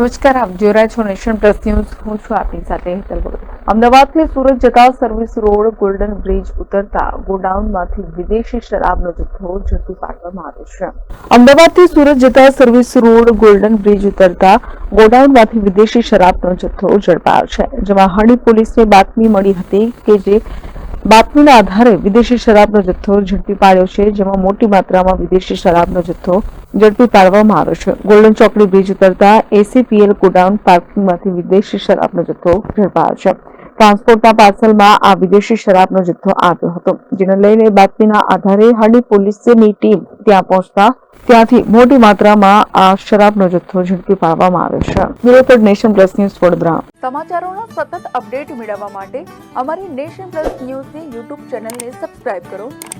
નમસ્કાર, આપ જોઈ રહ્યા છો નેશન પ્લસ ન્યૂઝ. હું છું આપની સાથે હેતલ ભગત. અમદાવાદથી સુરત જતા સર્વિસ રોડ ગોલ્ડન બ્રિજ ઉતરતા ગોડાઉનમાંથી વિદેશી શરાબનો જથ્થો ઝડપી પાડવામાં આવ્યો છે. અમદાવાદથી સુરત જતા સર્વિસ રોડ ગોલ્ડન બ્રિજ ઉતરતા ગોડાઉનમાંથી વિદેશી શરાબનો જથ્થો ઝડપાયો છે, જેમાં હણી પોલીસને બાતમી મળી હતી કે જે બાતમીના આધારે વિદેશી શરાબનો જથ્થો ઝડપી પાડ્યો છે, જેમાં મોટી માત્રામાં વિદેશી શરાબનો જથ્થો ઝડપી પાડવામાં આવ્યો છે. ગોલ્ડન ચોકડી બ્રિજ ઉતરતા એસીપીએલ ગોડાઉન પાર્કિંગમાંથી વિદેશી શરાબનો જથ્થો ઝડપાયો છે. ટ્રાન્સપોર્ટના પાર્સલમાં આ વિદેશી શરાબનો જથ્થો આવ્યો હતો, જેને લઈને બાતમીના આધારે હાડી પોલીસની ટીમ ત્યાં પહોંચતા ત્યાંથી મોટી માત્રામાં આ શરાબનો જથ્થો ઝડપી પાડવામાં આવ્યો છે. Bureau Nation Plus News Vadodara. સમાચારોનો સતત અપડેટ મેળવવા માટે અમારી નેશન પ્લસ ન્યૂઝની યુટ્યુબ ચેનલને સબસ્ક્રાઇબ કરો.